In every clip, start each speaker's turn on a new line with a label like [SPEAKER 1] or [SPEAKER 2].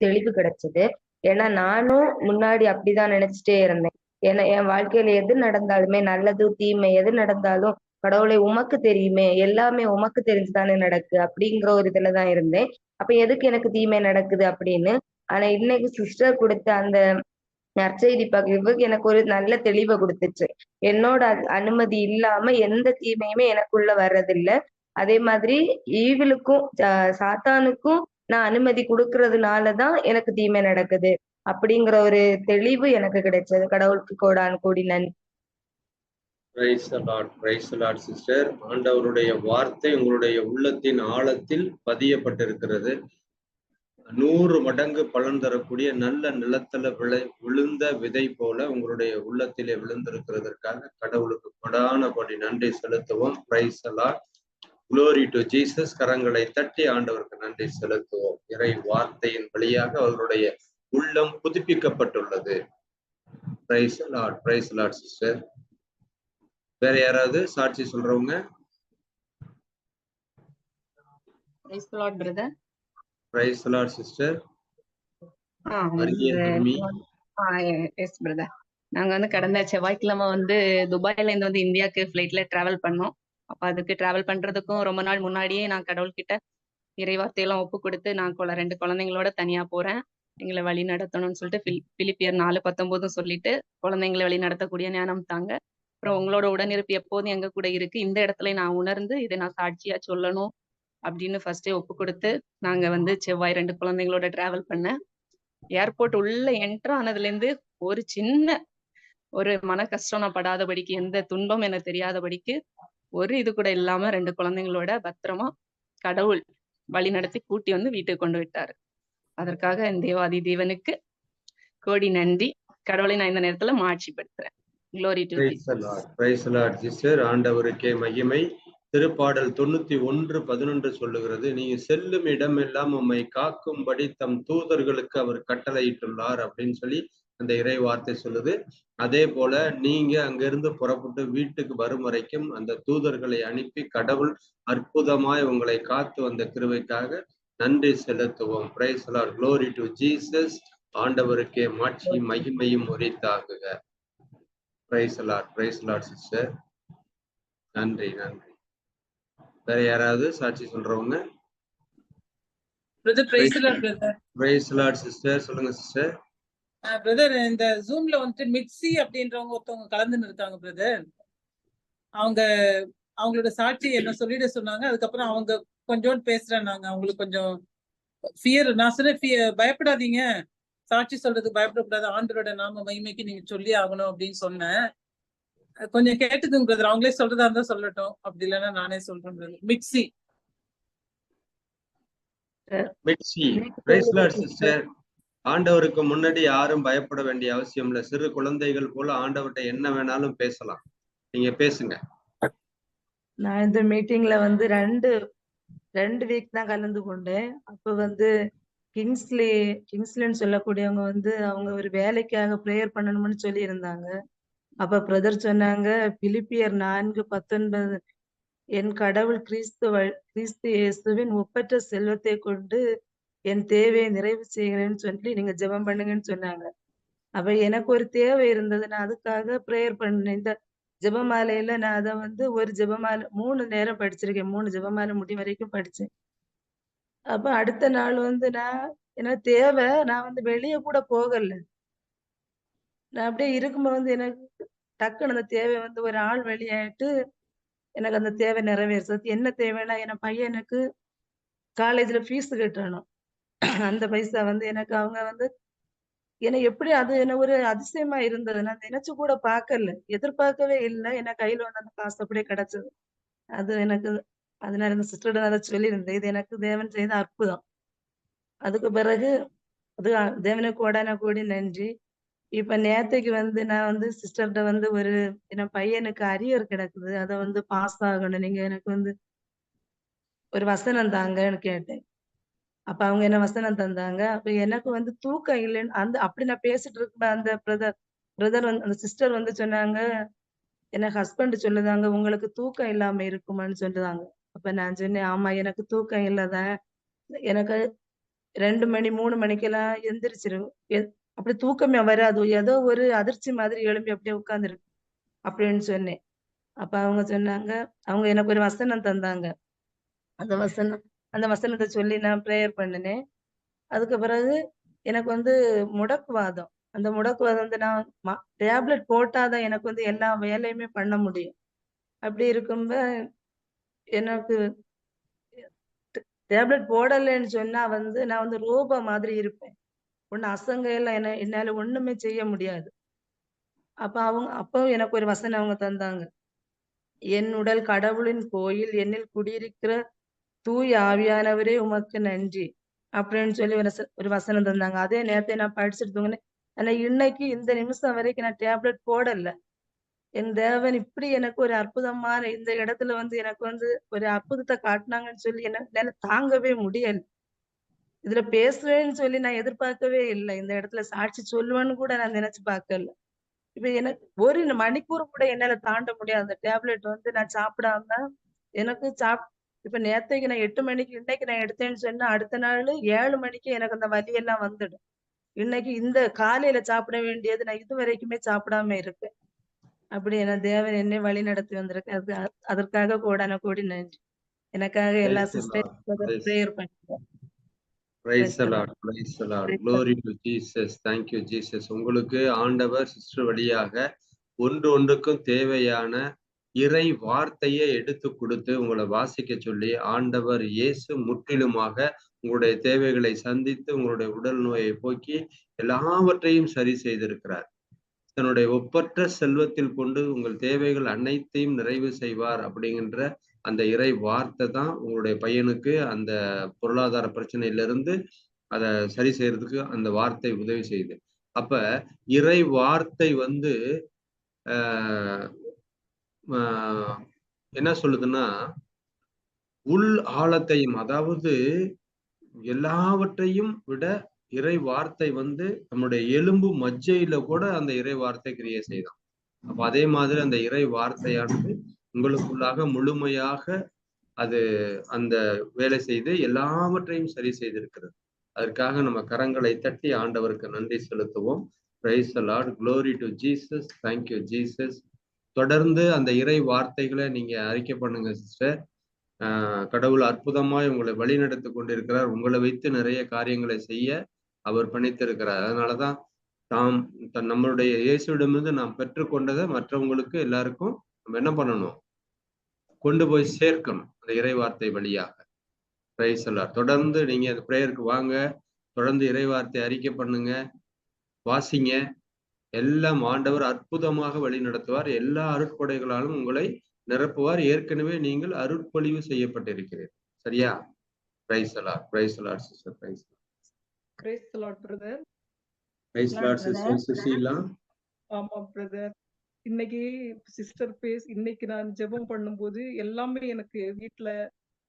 [SPEAKER 1] தெளிவு கிடைச்சது. ஏன்னா நானும் முன்னாடி அப்படிதான் நினைச்சிட்டே இருந்தேன். ஏன்னா என் வாழ்க்கையில எது நடந்தாலுமே நல்லது தீமை எது நடந்தாலும் கடவுளை உமக்கு தெரியுமே எல்லாமே உமக்கு தெரிஞ்சுதானே நடக்கு அப்படிங்கிற ஒரு இதுலதான் இருந்தேன். அப்ப எதுக்கு எனக்கு தீமை நடக்குது அப்படின்னு? ஆனா இன்னைக்கு சிஸ்டர் கொடுத்த அந்த நற்செய்தி பகிர்வு எனக்கு ஒரு நல்ல தெளிவை கொடுத்துச்சு. என்னோட அனுமதி இல்லாம எந்த தீமையுமே எனக்குள்ள வர்றதில்ல. அதே மாதிரி ஈவிலுக்கும் சாத்தானுக்கும் நான் அனுமதி கொடுக்கறதுனாலதான் எனக்கு தீமை நடக்குது. அப்படிங்கிற ஒரு தெளிவு எனக்கு கிடைச்சது. கடவுளுக்கு கோடான் கோடி நன்றி.
[SPEAKER 2] சிஸ்டர் ஆண்டவருடைய வார்த்தை உங்களுடைய உள்ளத்தின் ஆழத்தில் பதியப்பட்டிருக்கிறது. நூறு மடங்கு பலன் தரக்கூடிய நல்ல நிலத்துல விளை விழுந்த விதை போல உங்களுடைய உள்ளத்திலே விழுந்திருக்கிறதற்காக கடவுளுக்கு கொடானபடி நன்றி செலுத்துவோம். Praise the Lord glory to Jesus கரங்களை தட்டி ஆண்டவருக்கு நன்றி செலுத்துவோம். இறை வார்த்தையின் வழியாக அவர்களுடைய உள்ளம் புதுப்பிக்கப்பட்டுள்ளது. Praise Lord praise Lord sister வேற யாராவது சாட்சி சொல்றவங்க?
[SPEAKER 3] Praise Lord brother
[SPEAKER 2] praise Lord sister
[SPEAKER 3] yes brother நாங்க வந்து கடந்த செவ்வாய்க்கிழமை வந்து துபாயில இருந்து வந்து இந்தியாவுக்கு ஃபிளைட்ல டிராவல் பண்ணோம். அப்ப அதுக்கு டிராவல் பண்றதுக்கும் ரொம்ப நாள் முன்னாடியே நான் கடவுள்கிட்ட இறைவார்த்தையெல்லாம் ஒப்பு கொடுத்து நான் கொல ரெண்டு குழந்தைங்களோட தனியா போறேன். எங்களை வழி நடத்தணும்னு சொல்லிட்டு பிலிப்பியர் நாலு பத்தொன்பதும் சொல்லிட்டு குழந்தைங்களை வழி நடத்தக்கூடிய ஞானம் தாங்க. அப்புறம் உங்களோட உடனிருப்பு எப்போதும் எங்க கூட இருக்கு. இந்த இடத்துல நான் உணர்ந்து இதை நான் சாட்சியா சொல்லணும் அப்படின்னு ஃபர்ஸ்டே ஒப்பு கொடுத்து நாங்க வந்து செவ்வாய் ரெண்டு குழந்தைங்களோட டிராவல் பண்ணேன். ஏர்போர்ட் உள்ள என்ட்ரு ஆனதுல இருந்து ஒரு சின்ன ஒரு மன கஷ்டம் நான் படாதபடிக்கு எந்த துன்பம் எனக்கு தெரியாதபடிக்கு ஒரு இது கூட இல்லாம ரெண்டு குழந்தைங்களோட பத்திரமா கடவுள் வழி நடத்தி கூட்டி வந்து வீட்டுக்கு கொண்டு விட்டாரு அதற்காக என் தேவாதி தேவனுக்கு கோடி நன்றி. கடவுளை நான் இந்த நேரத்துல மாட்சிப்படுத்துறேன். குளோரி டு
[SPEAKER 2] ஆண்டவருக்கே மகிமை. திருப்பாடல் தொண்ணூத்தி ஒன்று பதினொன்று சொல்லுகிறது நீங்க செல்லும் இடமெல்லாம் உம்மை காக்கும்படி தம் தூதர்களுக்கு அவர் கட்டளையிட்டுள்ளார் அப்படின்னு சொல்லி அந்த இறை வார்த்தை சொல்லுது. அதே போல நீங்க அங்கிருந்து புறப்பட்டு வீட்டுக்கு வரும் வரைக்கும் அந்த தூதர்களை அனுப்பி கடவுள் அற்புதமாய் உங்களை காத்து வந்த கிருவைக்காக நன்றி செலுத்துவோம். Praise Lord glory to Jesus ஆண்டவருக்கே மாட்சி மகிமையும் உரித்தாகுக. Praise Lord praise Lord sister நன்றி நன்றி. வேற யாராவது சாட்சி சொல்றவங்க? பிரைஸ் லார்ட் சிஸ்டர் சொல்லுங்க சிஸ்டர்
[SPEAKER 4] பிரதர் இந்த ஜூம்ல வந்துட்டு மிக்சி அப்படின்றவங்க ஒருத்தவங்க கலந்துன்னு இருக்காங்க பிரதர் அவங்க அவங்களோட சாட்சி என்ன சொல்லிட சொன்னாங்க அதுக்கப்புறம் அவங்க கொஞ்சோண்டு பேசுறேன் நாங்க. அவங்களுக்கு கொஞ்சம் ஃபியர் நான் சொன்னேன் பயப்படாதீங்க. சாட்சி சொல்றதுக்கு பயப்படக்கூடாது. ஆண்டரோட நாம மகிமைக்கு நீங்க சொல்லி ஆகணும் அப்படின்னு சொன்னேன். கொஞ்சம் கேட்டுக்குங்க பிரதர் அவங்களே சொல்றதா இருந்தா சொல்லட்டும். அப்படி இல்லைன்னா நானே சொல்றேன் பிரதர் மிக்சி
[SPEAKER 2] மிக்சி சிஸ்டர் ஆண்டவருக்கு முன்னாடி யாரும் பயப்பட வேண்டிய அவசியம் இல்லை. சிறு குழந்தைகள் போல ஆண்டவர்கிட்ட என்ன வேணாலும் பேசலாம். நீங்க பேசுங்க.
[SPEAKER 5] நான் இந்த மீட்டிங்ல வந்து ரெண்டு ரெண்டு வீக் தான் கலந்து கொண்டேன். அப்ப வந்து கிங்ஸ்லி கிங்ஸ்லின்னு சொல்லக்கூடியவங்க வந்து அவங்க ஒரு வேலைக்காக ப்ரேயர் பண்ணணும்னு சொல்லி இருந்தாங்க அப்ப பிரதர் சொன்னாங்க பிலிப்பியர் நான்கு பத்தொன்பது என் கடவுள் கிறிஸ்து கிறிஸ்து இயேசுவின் ஒப்பற்ற செல்வத்தை கொண்டு என் தேவையை நிறைவு செய்கிறேன்னு சொல்லி நீங்க ஜெபம் பண்ணுங்கன்னு சொன்னாங்க. அப்ப எனக்கு ஒரு தேவை இருந்தது. நான் அதுக்காக ப்ரேயர் பண்ணேன். இந்த ஜெபமாலையில நான் அதை வந்து ஒரு ஜெபமாலை மூணு நேரம் படிச்சிருக்கேன். மூணு ஜெபமாலை முடி வரைக்கும் படிச்சேன். அப்ப அடுத்த நாள் வந்து நான் எனக்கு தேவை? நான் வந்து வெளியே கூட போகல. நான் அப்படியே இருக்கும்போது வந்து எனக்கு டக்குன்னு அந்த தேவை வந்து ஒரு ஆள் வெளியாயிட்டு எனக்கு அந்த தேவை நிறைவேறது என்ன தேவைன்னா என் பையனுக்கு காலேஜ்ல ஃபீஸ் கட்டணும். அந்த பைசா வந்து எனக்கு அவங்க வந்து எனக்கு எப்படி அது என்ன ஒரு அதிசயமா இருந்தது நான் நினைச்சு கூட பார்க்கல. எதிர்பார்க்கவே இல்லை. என்ன கையில வந்து அந்த காசு அப்படியே கிடைச்சது. அது எனக்கு அதனால இந்த சிஸ்டர் அதை சொல்லியிருந்தேன். இது எனக்கு தேவன் செய்த அற்புதம். அதுக்கு பிறகு அது தேவனுக்கு உடனே கூடி நன்றி. இப்ப நேத்தைக்கு வந்து நான் வந்து சிஸ்டர்கிட்ட வந்து ஒரு என் பையனுக்கு அரியர் கிடக்குது. அதை வந்து பாஸ் ஆகணும். நீங்க எனக்கு வந்து ஒரு வசனம் தாங்கன்னு கேட்டேன். அப்ப அவங்க என்ன வசனம் தந்தாங்க? அப்ப எனக்கு வந்து தூக்கம் இல்லைன்னு அந்த அப்படி நான் பேசிட்டு இருக்கேன் அந்த பிரதர் பிரதர் வந்து அந்த சிஸ்டர் வந்து சொன்னாங்க என்ன ஹஸ்பண்ட் சொல்லுதாங்க உங்களுக்கு தூக்கம் இல்லாம இருக்குமான்னு சொல்லுதாங்க. அப்ப நான் சொன்னேன் ஆமா எனக்கு தூக்கம் இல்லதான். எனக்கு ரெண்டு மணி மூணு மணிக்கெல்லாம் எந்திரிச்சிரும் அப்படி தூக்கமே வராது. ஏதோ ஒரு அதிர்ச்சி மாதிரி எழும்பி அப்படியே உட்காந்துருக்கு அப்படின்னு சொன்னேன். அப்ப அவங்க சொன்னாங்க அவங்க எனக்கு ஒரு வசனம் தந்தாங்க. அந்த வசனம் அந்த வசனத்தை சொல்லி நான் ப்ரேயர் பண்ணினேன். அதுக்கு பிறகு எனக்கு வந்து முடக்குவாதம். அந்த முடக்குவாதம் வந்து நான் டேப்லெட் போட்டாதான் எனக்கு வந்து எல்லா வேலையுமே பண்ண முடியும். அப்படி இருக்கும்ப எனக்கு டேப்லெட் போடலைன்னு சொன்னா வந்து நான் வந்து ரூபா மாதிரி இருப்பேன். ஒண்ணு அசங்கையில என்ன என்னால ஒண்ணுமே செய்ய முடியாது. அப்ப அவங்க அப்போ எனக்கு ஒரு வசனம் அவங்க தந்தாங்க. என் உடல் கடவுளின் கோயில் என்னில் குடியிருக்கிற தூய் ஆவியானவரே உமக்கு நன்றி. அப்படின்னு சொல்லி ஒரு ஒரு வசனம் தந்தாங்க. அதே நேரத்தை நான் படிச்சுட்டு தூங்கினேன். ஆனா இன்னைக்கு இந்த நிமிஷம் வரைக்கும் நான் டேப்லெட் போடல. என் தேவன் இப்படி எனக்கு ஒரு அற்புதமான இந்த இடத்துல வந்து எனக்கு வந்து ஒரு அற்புதத்தை காட்டினாங்கன்னு சொல்லி என்ன- என்னால தாங்கவே முடியல. இதுல பேசுவேன்னு சொல்லி நான் எதிர்பார்க்கவே இல்லை. இந்த இடத்துல சாட்சி சொல்லுவேன்னு கூட நான் நினைச்சு பார்க்கல. இப்ப எனக்கு ஒரு மணிக்கூர் கூட என்னால தாண்ட முடியாது. அந்த டேப்லெட் வந்து நான் சாப்பிடாம எனக்கு சாப் இப்ப நேத்தைக்கு நான் எட்டு மணிக்கு இன்னைக்கு நான் எடுத்தேன்னு சொன்னா அடுத்த நாள் ஏழு மணிக்கு எனக்கு அந்த வலி எல்லாம் வந்துடும். இன்னைக்கு இந்த காலையில சாப்பிட வேண்டியது நான் இது வரைக்குமே சாப்பிடாம இருக்கேன். அப்படி என தேவன் என்னை வழி நடத்தி வந்திருக்கு அது அதற்காக கோடான கோடி நன்றி. எனக்காக எல்லா சிஸ்டர் ப்ரேயர் பண்ணுங்க
[SPEAKER 2] praise the Lord praise the Lord
[SPEAKER 5] Praise the
[SPEAKER 2] glory to Jesus thank you Jesus உங்களுக்கு ஆண்டவர் சிஸ்டர் வழியாக ஒன்று ஒன்றுக்கும் தேவையான இறை வார்த்தையை எடுத்து கொடுத்து உங்களை வாசிக்க சொல்லி ஆண்டவர் இயேசு முற்றிலுமாக உங்களுடைய தேவைகளை சந்தித்து உங்களுடைய உடல் நோயை போக்கி எல்லாவற்றையும் சரி செய்திருக்கிறார். தன்னுடைய ஒப்பற்ற செல்வத்தில் கொண்டு உங்கள் தேவைகள் அனைத்தையும் நிறைவு செய்வார் அப்படிங்கிற அந்த இறை வார்த்தை தான் உங்களுடைய பையனுக்கு அந்த பொருளாதார பிரச்சனையிலிருந்து அதை சரி செய்யறதுக்கு அந்த வார்த்தை உதவி செய்யுது. அப்ப இறை வார்த்தை வந்து ஆஹ் என்ன சொல்லுதுன்னா உள் ஆழத்தையும் அதாவது எல்லாவற்றையும் விட இறை வார்த்தை வந்து நம்முடைய எலும்பு மஜ்ஜையில கூட அந்த இறை வார்த்தை கிரியை செய்தான். அப்ப அதே மாதிரி அந்த இறை வார்த்தையானது உங்களுக்குள்ளாக முழுமையாக அது அந்த வேலை செய்து எல்லாவற்றையும் சரி செய்திருக்கிறது. அதற்காக நம்ம கரங்களை தட்டி ஆண்டவருக்கு நன்றி செலுத்துவோம். Praise Lord glory to Jesus thank you Jesus தொடர்ந்து அந்த இறை வார்த்தைகளை நீங்க அறிக்கை பண்ணுங்க சிஸ்டர். கடவுள் அற்புதமாய் உங்களை வழிநடத்தி கொண்டிருக்கிறார். உங்களை வைத்து நிறைய காரியங்களை செய்ய அவர் பணித்திருக்கிறார். அதனாலதான் தாம் தன் நம்மளுடைய இயேசுவிடமிருந்து நாம் பெற்றுக்கொண்டதை மற்றவங்களுக்கு எல்லாருக்கும் நம்ம என்ன பண்ணணும்? கொண்டு போய் சேர்க்கணும் அந்த இறை வார்த்தை வழியாக. பிரைஸ் எல்லாம் தொடர்ந்து நீங்க அந்த ப்ரேயருக்கு வாங்க. தொடர்ந்து இறை வார்த்தை அறிக்கை பண்ணுங்க. வாசிங்க. எல்லாம் ஆண்டவர் அற்புதமாக வழி நடத்துவார். எல்லா அருட்கொடைகளாலும் உங்களை நிரப்புவார். ஏற்கனவே நீங்கள் அருட்பொழிவு செய்யப்பட்டிருக்கிறீர்கள் சரியா? Praise the Lord praise the Lord sister praise
[SPEAKER 6] brother
[SPEAKER 2] praise Lord sister Sushila
[SPEAKER 6] ஆமா பிரதர் இன்னைக்கு சிஸ்டர் பேஸ் இன்னைக்கு நான் ஜெபம் பண்ணும்போது எல்லாமே எனக்கு வீட்ல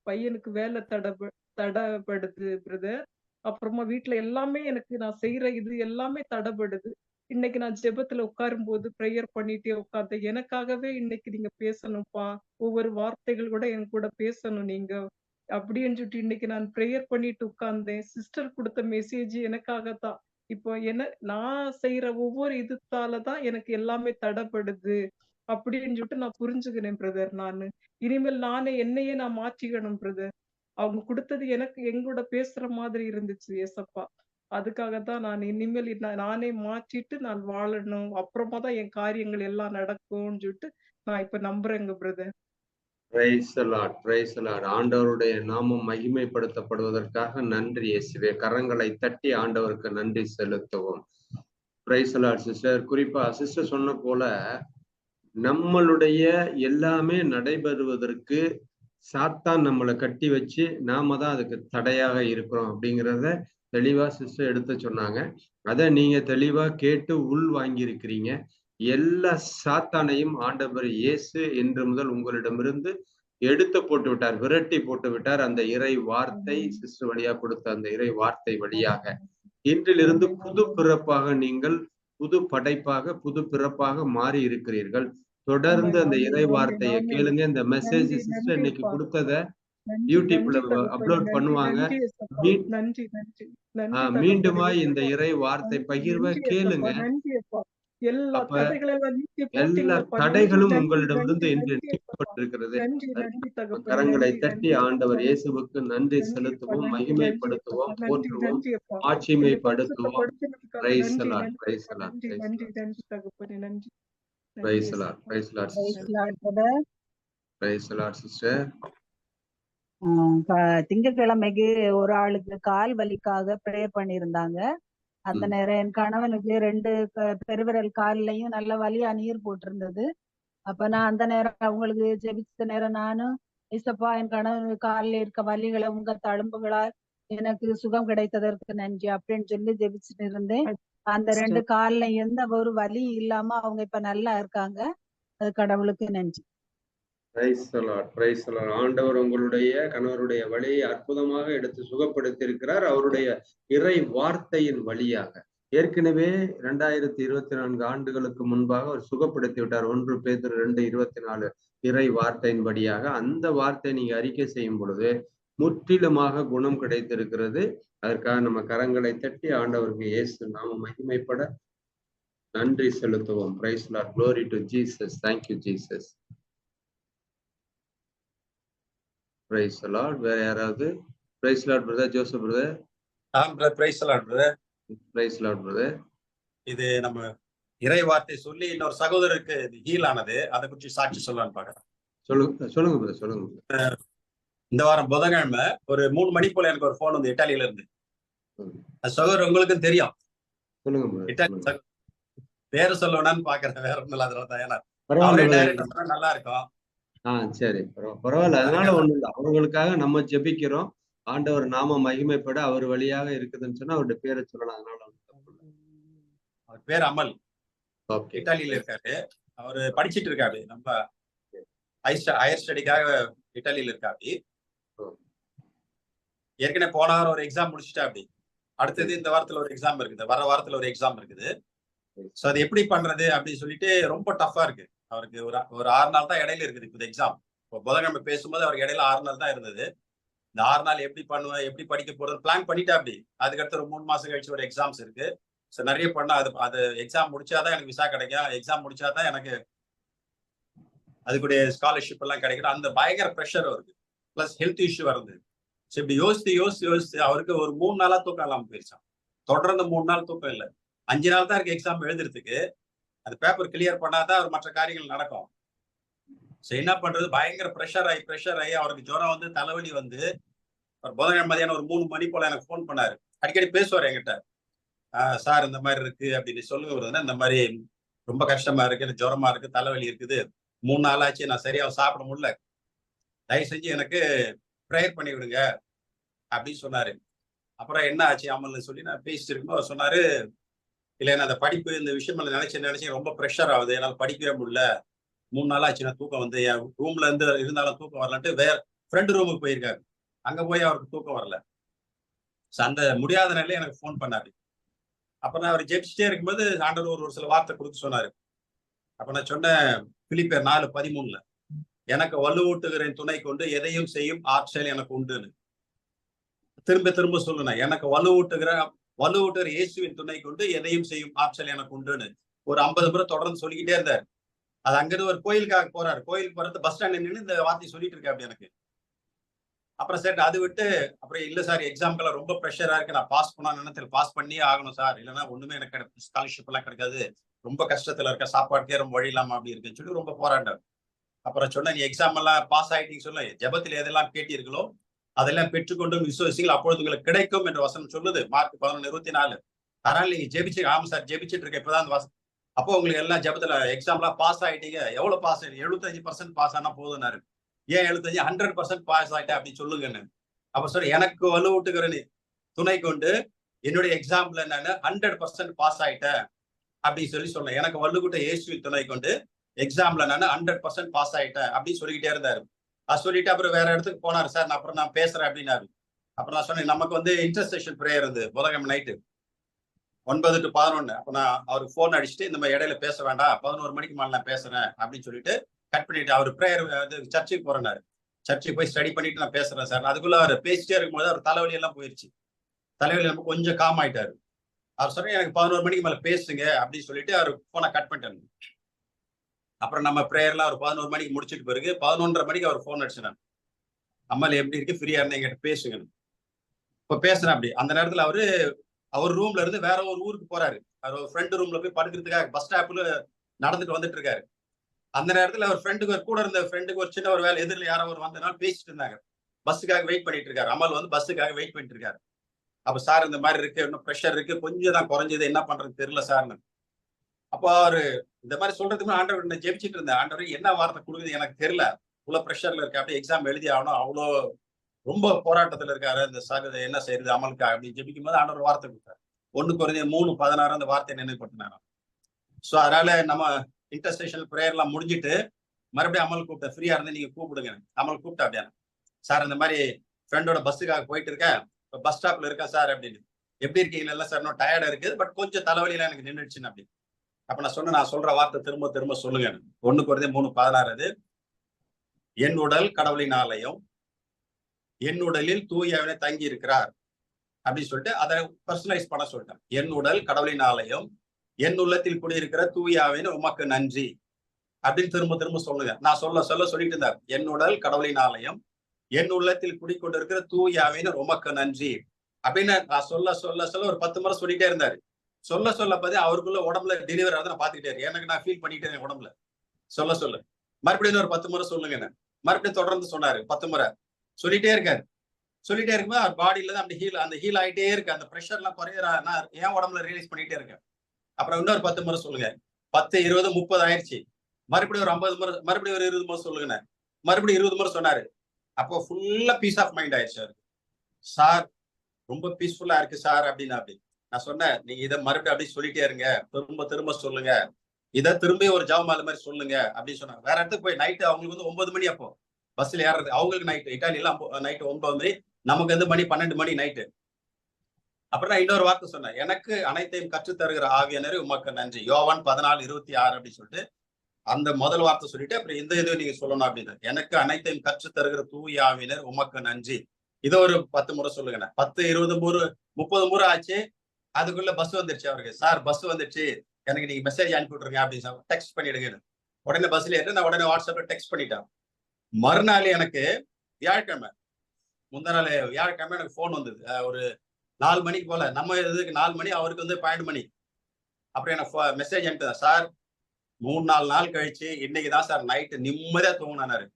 [SPEAKER 6] பையனுக்கு வேலை தடப தடப்படுது பிரதர் அப்புறமா வீட்ல எல்லாமே எனக்கு நான் செய்யற இது எல்லாமே தடப்படுது இன்னைக்கு நான் ஜெபத்துல உட்காரும் போது ப்ரேயர் பண்ணிட்டே உட்கார்ந்தேன். எனக்காகவே இன்னைக்கு நீங்க பேசணும்ப்பா. ஒவ்வொரு வார்த்தைகள் கூட என் கூட பேசணும் நீங்க. அப்படின்னு சொல்லிட்டு இன்னைக்கு நான் ப்ரேயர் பண்ணிட்டு உட்கார்ந்தேன். சிஸ்டர் கொடுத்த மெசேஜ் எனக்காக தான் இப்போ என்ன நான் செய்யற ஒவ்வொரு இதுத்தாலதான் எனக்கு எல்லாமே தடைப்படுது. அப்படின்னு சொல்லிட்டு நான் புரிஞ்சுக்கிறேன் பிரதர் நானு. இனிமேல் நானே என்னையே நான் மாற்றிக்கணும் பிரதர் அவங்க கொடுத்தது எனக்கு எங்கூட பேசுற மாதிரி இருந்துச்சு ஏசப்பா அதுக்காகத்தான் நான் இனிமேல் நானே மாற்றிட்டு நான் வாழணும். அப்புறமா தான் என் காரியங்கள் எல்லாம் நடக்கும்னு சொல்லிட்டு நான் இப்ப நம்புறேங்க பிரதர்
[SPEAKER 2] பிரைஸ் ஆண்டவருடைய நாமம் மகிமைப்படுத்தப்படுவதற்காக நன்றி இயேசுவே. கரங்களை தட்டி ஆண்டவருக்கு நன்றி செலுத்துவோம். சிஸ்டர் குறிப்பா சிஸ்டர் சொன்ன போல நம்மளுடைய எல்லாமே நடைபெறுவதற்கு சாத்தான் நம்மளை கட்டி வச்சு நாம தான் அதுக்கு தடையாக இருக்கிறோம் அப்படிங்கிறத தெளிவா சிஸ்டர் எடுத்து சொன்னாங்க. அதை நீங்க தெளிவா கேட்டு உள் வாங்கியிருக்கிறீங்க. எல்லா சாத்தானையும் ஆண்டவர் இயேசு என்று முதல் உங்களிடமிருந்து எடுத்து போட்டு விட்டார் விரட்டி போட்டு விட்டார். அந்த இறை வார்த்தை சிஸ்டர் வழியா கொடுத்த அந்த இறை வார்த்தை வழியாக. இன்றிலிருந்து புது பிறப்பாக நீங்கள் புது படைப்பாக புது பிறப்பாக மாறி இருக்கிறீர்கள் தொடர்ந்து அந்த இறை வார்த்தையை கேளுங்க. இந்த மெசேஜ் சிஸ்டர் இன்னைக்கு கொடுத்தத யூடியூப்ல அப்லோட் பண்ணுவாங்க.
[SPEAKER 6] நன்றி ஏசப்பா,
[SPEAKER 2] மீ-
[SPEAKER 6] நன்றி நன்றி நன்றி
[SPEAKER 2] ஆஹ்
[SPEAKER 6] தகப்பனே,
[SPEAKER 2] மீண்டுமாய் இந்த. இறை வார்த்தை பகிர்வ கேளுங்க.
[SPEAKER 6] எல்லா
[SPEAKER 2] தடைகளும் உங்களிடமிருந்து இன்று நீக்கப்பட்டிருக்கிறது கரங்களை தட்டி ஆண்டவர் இயேசுவுக்கு நன்றி செலுத்துவோம் மகிமைப்படுத்துவோம் போற்றுவோம் ஆட்சிமைப்படுத்துவோம் லார்ட்
[SPEAKER 6] ஏசப்பா
[SPEAKER 2] praise Lord
[SPEAKER 7] Praise
[SPEAKER 2] sister
[SPEAKER 7] Lord, brother.
[SPEAKER 2] Praise Lord sister
[SPEAKER 7] ஆஹ் க- திங்கட்கிழமைக்கு ஒரு ஆளுக்கு கால் வலிக்காக ப்ரேயர் பண்ணியிருந்தாங்க. அந்த நேரம் என் கணவனுக்கு ரெண்டு பெருவிரல் கால்லயும் நல்ல வலியா நீர் போட்டிருந்தது. அப்ப நான் அந்த நேரம் அவங்களுக்கு ஜெபிச்ச நேரம் நானும் இசப்பா என் கணவனுக்கு காலில் இருக்க வலிகளை உங்க தழும்புகளால் எனக்கு சுகம் கிடைத்ததற்கு நன்றி அப்படின்னு சொல்லி ஜெபிச்சுட்டு இருந்தேன். அந்த ரெண்டு கால்ல எந்த ஒரு வலி இல்லாம அவங்க இப்ப நல்லா இருக்காங்க. அது கடவுளுக்கு நன்றி
[SPEAKER 2] பிரைஸ் லார்ட் பிரைஸ் லார்ட் ஆண்டவர் உங்களுடைய கணவருடைய வழியை அற்புதமாக எடுத்து சுகப்படுத்தி இருக்கிறார் அவருடைய இறை வார்த்தையின் வழியாக. ஏற்கனவே இரண்டாயிரத்தி இருபத்தி நான்கு ஆண்டுகளுக்கு முன்பாக அவர் சுகப்படுத்தி விட்டார் ஒன்று பேர் ரெண்டு இருபத்தி நாலு இறை வார்த்தையின் வழியாக. அந்த வார்த்தை நீங்க அறிக்கை செய்யும் பொழுது முற்றிலுமாக குணம் கிடைத்திருக்கிறது. அதற்காக நம்ம கரங்களை தட்டி ஆண்டவருக்கு இயேசு நாம மகிமைப்பட நன்றி செலுத்துவோம். Praise Lord glory to Jesus thank you Jesus praise Lord வேற யாராவது? Praise Lord brother Joseph brother
[SPEAKER 8] praise brother
[SPEAKER 2] praise Lord brother
[SPEAKER 8] இது நம்ம இறை வார்த்தை சொல்லி இன்னொரு சகோதரருக்கு இது ஹீல் ஆனது. அதை குறித்து சாட்சி சொல்லலாம்னு பாக்குறேன்
[SPEAKER 2] சொல்லுங்க சொல்லுங்க பிரதர் சொல்லுங்க.
[SPEAKER 8] இந்த வாரம் புதன்கிழமை ஒரு மூணு மணி போல எனக்கு ஒரு போன் வந்து இட்டாலியில இருந்து. சகோதரர் உங்களுக்கும் தெரியும்.
[SPEAKER 2] சொல்லுங்க
[SPEAKER 8] இட்டாலி பேரு சொல்லணும்னு பாக்குறேன் வேற ஒண்ணும் இல்லாத நல்லா இருக்கும்.
[SPEAKER 2] ஆ சரி. பரவா- பரவாயில்ல. அதனால ஒண்ணும் இல்லை. அவர்களுக்காக நம்ம ஜெபிக்கிறோம். ஆண்டவர் நாம மகிமைப்பட அவர் வழியாக இருக்குதுன்னு சொன்னா அவருடைய பேரை சொல்லலாம். அதனால.
[SPEAKER 8] அவர் பேர் அமல். இட்டாலியில இருக்காரு. அவரு படிச்சிட்டு இருக்காரு. நம்ம ஹையர் ஸ்டடிக்காக இட்டாலியில இருக்காரு. ஏற்கனவே போன வாரம் ஒரு எக்ஸாம் முடிச்சுட்டா அப்படி அடுத்தது இந்த வாரத்துல ஒரு எக்ஸாம் இருக்குது. வர வாரத்துல ஒரு எக்ஸாம் இருக்குது. சோ அது எப்படி பண்றது அப்படின்னு சொல்லிட்டு ரொம்ப டஃபா இருக்கு. அவருக்கு ஒரு ஒரு ஆறு நாள் தான் இடையில இருக்குது. இப்போ எக்ஸாம் இப்போ புதன்கிழமை பேசும்போது அவருக்கு இடையில ஆறு நாள் தான் இருந்தது. இந்த ஆறு நாள் எப்படி பண்ணுவேன் எப்படி படிக்க போறது பிளான் பண்ணிட்டா அப்படி. அதுக்கடுத்து ஒரு மூணு மாசம் கழிச்சு ஒரு எக்ஸாம்ஸ் இருக்கு. ஸோ நிறைய பண்ணா அது அது எக்ஸாம் முடிச்சாதான் எனக்கு விசா கிடைக்கும். எக்ஸாம் முடிச்சாதான் எனக்கு அதுக்குடைய ஸ்காலர்ஷிப் எல்லாம் கிடைக்கும் அந்த பயங்கர ப்ரெஷர் வருது பிளஸ் ஹெல்த் இஷ்யூ வருது. ஸோ இப்படி யோசித்து யோசித்து யோசித்து அவருக்கு ஒரு மூணு நாளா தூக்கம் இல்லாமல் போயிருச்சான் தொடர்ந்து மூணு நாள் தூக்கம் இல்லை. அஞ்சு நாள் தான் இருக்கு எக்ஸாம் எழுதுறதுக்கு. அந்த பேப்பர் கிளியர் பண்ணாதான் அவர் மற்ற காரியங்கள் நடக்கும். ஸோ என்ன பண்றது? பயங்கர ப்ரெஷர் ஆகி ப்ரெஷர் ஆகி அவருக்கு ஜுரம் வந்து தலைவலி வந்து ஒரு புதன்கிழமை மதியானம் ஒரு மூணு மணி போல எனக்கு ஃபோன் பண்ணாரு. அடிக்கடி பேசுவார் என்கிட்ட. சார் இந்த மாதிரி இருக்கு அப்படின்னு சொல்லுங்க வருதுன்னா இந்த மாதிரி ரொம்ப கஷ்டமா இருக்கு எனக்கு ஜுரமா இருக்கு தலைவலி இருக்குது. மூணு நாள் ஆச்சு நான் சரியா சாப்பிட முடியல. தயவு செஞ்சு எனக்கு ப்ரேயர் பண்ணி விடுங்க அப்படின்னு சொன்னாரு. அப்புறம் என்ன ஆச்சு? அமல்னு சொல்லி நான் பேசிட்டு இருக்கும்போது அவர் சொன்னாரு இல்லை நான் அந்த படிப்பு இந்த விஷயம் எல்லாம் நினைச்சு நினைச்சு ரொம்ப ப்ரெஷர் ஆகுது. என்னால் படிக்கவே முடியல. மூணு நாள் ஆச்சு நான் தூக்கம் வந்து என் ரூம்ல இருந்து இருந்தாலும் தூக்கம் வரலன்ட்டு வேற ஃப்ரெண்டு ரூமுக்கு போயிருக்காரு. அங்க போய் அவருக்கு தூக்கம் வரல. ஸோ அந்த முடியாத நிலையில எனக்கு ஃபோன் பண்ணாரு. அப்ப நான் அவர் ஜெபிச்சுட்டே இருக்கும்போது ஆண்டவர் ஒரு ஒரு சில வார்த்தை கொடுக்க சொன்னாரு. அப்ப நான் சொன்னேன் பிலிப்பேர் நாலு பதிமூணுல எனக்கு வலுவூட்டுகிறேன் துணை கொண்டு எதையும் செய்யும் ஆற்றல் எனக்கு உண்டுன்னு. திரும்ப திரும்ப சொல்லுனேன் எனக்கு வலுவூட்டுகிற வலுவூட்டர் இயேசுவின் துணை கொண்டு எதையும் செய்யும் ஆற்றல் எனக்கு உண்டுன்னு ஒரு ஐம்பது முறை தொடர்ந்து சொல்லிக்கிட்டே இருந்தார். அது அங்கிருந்து ஒரு கோயிலுக்காக போறாரு. கோயிலுக்கு போறது பஸ் ஸ்டாண்ட் நின்று இந்த வார்த்தை சொல்லிட்டு இருக்கேன் அப்படி எனக்கு. அப்புறம் சார் அது விட்டு அப்புறம் இல்லை சார் எக்ஸாம்க்கெல்லாம் ரொம்ப ப்ரெஷராக இருக்கு. நான் பாஸ் பண்ணா நினைத்துல பாஸ் பண்ணியே ஆகணும் சார். இல்லைன்னா ஒண்ணுமே எனக்கு கிடைக்கும் ஸ்காலர்ஷிப் எல்லாம் கிடைக்காது. ரொம்ப கஷ்டத்துல இருக்க சாப்பாட்டுக்கே ரொம்ப வழி இல்லாம அப்படி இருக்குன்னு சொல்லி ரொம்ப போராண்டார் அப்புறம் சொன்ன நீ எக்ஸாம் எல்லாம் பாஸ் ஆயிட்டீங்க சொல்ல ஜபத்தில் எதெல்லாம் கேட்டீர்களோ அதெல்லாம் பெற்றுக்கொண்டும் விசுவசிங்கள் அப்பொழுது உங்களுக்கு கிடைக்கும் என்ற வசனம் சொல்லுது. மார்க் பதினொன்று இருபத்தி நாலு. அதனால நீங்க ஜெபிச்சு ஆமா சார் ஜெபிச்சுட்டு இருக்க இப்பதான் அந்த வசனம் அப்போ உங்களுக்கு எல்லாம் ஜபத்துல எக்ஸாம்லாம் பாஸ் ஆயிட்டீங்க. எவ்வளவு பாஸ் ஆயிடுங்க எழுபத்தஞ்சு பர்சன்ட் பாஸ் ஆனா போதும்னாரு. ஏன் எழுபத்தஞ்சு? ஹண்ட்ரட் பர்சன்ட் பாஸ் ஆயிட்டேன் அப்படின்னு சொல்லுங்கன்னு. அப்ப சார் எனக்கு வலுவூட்டுகிற நீ துணை கொண்டு என்னுடைய எக்ஸாம்ல நான் ஹண்ட்ரட் பர்சன்ட் பாஸ் ஆயிட்டேன் அப்படின்னு சொல்லி சொன்னேன். எனக்கு வலுக்கூட்ட இயேசுவின் துணை கொண்டு எக்ஸாம்ல நான் ஹண்ட்ரட் பர்சன்ட் பாஸ் ஆயிட்டேன் அப்படின்னு சொல்லிக்கிட்டே இருந்தாரு. அது சொல்லிட்டு அப்புறம் வேற இடத்துக்கு போனாரு. சார் நான் அப்புறம் நான் பேசுறேன் அப்படின்னாரு. அப்புறம் நான் சொன்னேன் நமக்கு வந்து இன்டர்ஸ்டேஷன் ப்ரேயர் இருந்து புதன்கிழமை நைட்டு ஒன்பது டு பதினொன்னு. அப்போ நான் அவருக்கு ஃபோன் அடிச்சுட்டு இந்த மாதிரி இடையில பேச வேண்டாம். பதினோரு மணிக்கு மேலே நான் பேசுறேன் அப்படின்னு சொல்லிட்டு கட் பண்ணிட்டு அவர் ப்ரேயர் வந்து சர்ச்சுக்கு போறேன்னாரு. சர்ச்சுக்கு போய் ஸ்டடி பண்ணிட்டு நான் பேசுறேன் சார். அதுக்குள்ள அவர் பேசிட்டே இருக்கும்போது அவர் தலைவலி எல்லாம் போயிருச்சு. தலைவலி நம்ம கொஞ்சம் காம் ஆயிட்டாரு. அவர் சொன்ன எனக்கு பதினோரு மணிக்கு மேலே பேசுங்க அப்படின்னு சொல்லிட்டு அவர் ஃபோனை கட் பண்ணிட்டாரு. அப்புறம் நம்ம ப்ரேயர்லாம் ஒரு பதினோரு மணிக்கு முடிச்சிட்டு பிறகு பதினொன்றரை மணிக்கு அவர் ஃபோன் அடிச்சினார் அம்மாள் எப்படி இருக்கு? ஃப்ரீயா இருந்தா எங்கிட்ட பேசுங்க இப்போ பேசுறேன் அப்படி. அந்த நேரத்துல அவரு அவர் ரூம்ல இருந்து வேற ஒரு ஊருக்கு போறாரு. அவர் ஒரு ஃப்ரெண்டு ரூம்ல போய் படுக்கிறதுக்காக பஸ் ஸ்டாப்ல நடந்துட்டு வந்துட்டு இருக்காரு. அந்த நேரத்தில் அவர் ஃப்ரெண்டுக்கு ஒரு கூட இருந்த ஃப்ரெண்டுக்கு ஒரு சின்ன ஒரு வேலை எதிரில் யாரோ ஒரு வந்தனால பேசிட்டு இருந்தாங்க. பஸ்ஸுக்காக வெயிட் பண்ணிட்டு இருக்காரு. அமல் வந்து பஸ்ஸுக்காக வெயிட் பண்ணிட்டு இருக்காரு. அப்ப சார் இந்த மாதிரி இருக்கு இன்னும் ப்ரெஷர் இருக்கு கொஞ்சம் தான் குறைஞ்சது. என்ன பண்றது தெரியல சார்னு. அப்போ அவரு இந்த மாதிரி சொல்றதுக்கு ஆண்டவர் நான் ஜெபிச்சிட்டு இருந்தேன் ஆண்டவர் என்ன வார்த்தை கொடுக்குது எனக்கு தெரியல. இவ்வளவு ப்ரெஷர்ல இருக்கு அப்படியே எக்ஸாம் எழுதி ஆகணும். அவ்வளோ ரொம்ப போராட்டத்துல இருக்காரு. இந்த சார் என்ன செய்யறது அமலுக்கா அப்படின்னு ஜெபிக்கும் போது ஆண்டவர் வார்த்தை கொடுத்தாரு. ஒண்ணு குறைஞ்ச மூணு பதினாறு அந்த வார்த்தையை நினைவுபடுத்தினாரு ஸோ அதனால நம்ம இன்டர்ஸ்டேஷனல் ப்ரேயர்லாம் முடிஞ்சிட்டு மறுபடியும் அமல் கூப்பிட்டேன் ஃப்ரீயா இருந்து நீங்க கூப்பிடுங்க. அமல் கூப்பிட்டா அப்படியான சார் இந்த மாதிரி ஃப்ரெண்டோட பஸ்ஸுக்காக போயிட்டு இருக்கேன். பஸ் ஸ்டாப்ல இருக்கேன் சார் அப்படின்னு. எப்படி இருக்கீங்க? இல்லை சார் இன்னும் டயர்டா இருக்குது. பட் கொஞ்சம் தலைவலியெல்லாம் எனக்கு நின்றுச்சுன்னு அப்படி. அப்ப நான் சொன்ன நான் சொல்ற வார்த்தை திரும்ப திரும்ப சொல்லுங்க. ஒண்ணு குறைந்த மூணு பதினாறு அது. என் உடல் கடவுளின் ஆலயம். என் உடலில் தூயவனை தங்கி இருக்கிறார். அப்படின்னு சொல்லிட்டு அதை பர்சனலைஸ் பண்ண சொல்லிட்டேன். என் உடல் கடவுளின் ஆலயம். என் உள்ளத்தில் குடியிருக்கிற தூயாவின் உமக்கு நன்றி. அப்படின்னு திரும்ப திரும்ப சொல்லுங்க. நான் சொல்ல சொல்ல சொல்லிட்டு இருந்தார். என் உடல் கடவுளின் ஆலயம். என் உள்ளத்தில் குடிக்கொண்டிருக்கிற தூயாவின் உமக்கு நன்றி. அப்படின்னு நான் சொல்ல சொல்ல சொல்ல ஒரு பத்து முறை சொல்லிட்டே இருந்தாரு. சொல்ல சொல்ல பார்த்து அவருக்குள்ள உடம்புல டெலிவரி ஆகுது நான் பார்த்துக்கிட்டே எனக்கு நான் ஃபீல் பண்ணிக்கிட்டே உடம்புல. சொல்ல சொல்ல. மறுபடியும் ஒரு பத்து முறை சொல்லுங்க என்ன. மறுபடியும் தொடர்ந்து சொன்னாரு பத்து முறை. சொல்லிட்டே இருக்காரு. சொல்லிட்டே இருக்கும்போது அவர் பாடியில தான் அப்படி ஹீல் அந்த ஹீல் ஆயிட்டே இருக்கு. அந்த ப்ரெஷர் எல்லாம் குறையிற நான் என் உடம்புல ரியலைஸ் பண்ணிட்டே இருக்கேன். அப்புறம் இன்னொரு பத்து முறை சொல்லுங்க. பத்து இருபது முப்பது ஆயிடுச்சு. மறுபடியும் ஒரு ஐம்பது முறை மறுபடியும் ஒரு இருபது முறை சொல்லுங்க மறுபடியும் இருபது முறை சொன்னாரு. அப்போ ஃபுல்லா பீஸ் ஆஃப் மைண்ட் ஆயிடுச்சு அவருக்கு. சார் ரொம்ப பீஸ்ஃபுல்லா இருக்கு சார் அப்படின்னு அப்படி. நான் சொன்னேன் நீங்க இதை மறுபடியும் அப்படி சொல்லிட்டே இருங்க. திரும்ப திரும்ப சொல்லுங்க. இதை திரும்பி ஒரு ஜாமால் மாதிரி சொல்லுங்க அப்படின்னு சொன்னாங்க. வேற இடத்துக்கு போய் நைட்டு அவங்களுக்கு வந்து ஒன்பது மணி அப்போ. பஸ்ல ஏறது அவங்களுக்கு நைட்டு இட்டாலியெல்லாம் நைட்டு ஒன்பது மணி நமக்கு வந்து மணி பன்னெண்டு மணி நைட்டு அப்புறம் நான் இன்னொரு வார்த்தை சொன்னேன். எனக்கு அனைத்தையும் கற்றுத்தருகிற தருகிற உமக்கு நன்றி. யோவான் பதினாலு இருபத்தி ஆறு அப்படின்னு சொல்லிட்டு அந்த முதல் வார்த்தை சொல்லிட்டு அப்புறம் இந்த இது நீங்க சொல்லணும் அப்படின்னு. எனக்கு அனைத்தையும் கற்றுத்தருகிற தூய ஆவியனர் உமக்கு நன்றி. இதை ஒரு பத்து முறை சொல்லுங்க பத்து இருபது முறை முப்பது முறை ஆச்சு. அதுக்குள்ள பஸ் வந்துருச்சு அவருக்கு. சார் பஸ் வந்துருச்சு. எனக்கு நீங்க மெசேஜ் அனுப்பி விட்டுருங்க அப்படின்னு டெக்ஸ்ட் பண்ணிடுங்க உடனே பஸ்ல ஏற்று நான் உடனே வாட்ஸ்அப்ல டெக்ஸ்ட் பண்ணிட்டேன். மறுநாள் எனக்கு வியாழக்கிழமை முந்தா நாள் வியாழக்கிழமை எனக்கு ஃபோன் வந்தது. ஒரு நாலு மணிக்கு போல. நம்ம இதுக்கு நாலு மணி அவருக்கு வந்து பன்னெண்டு மணி. அப்புறம் எனக்கு மெசேஜ் அனுப்பிதான் சார் மூணு நாலு நாள் கழிச்சு இன்னைக்கு தான் சார் நைட்டு நிம்மதியா தூங்கினாரு.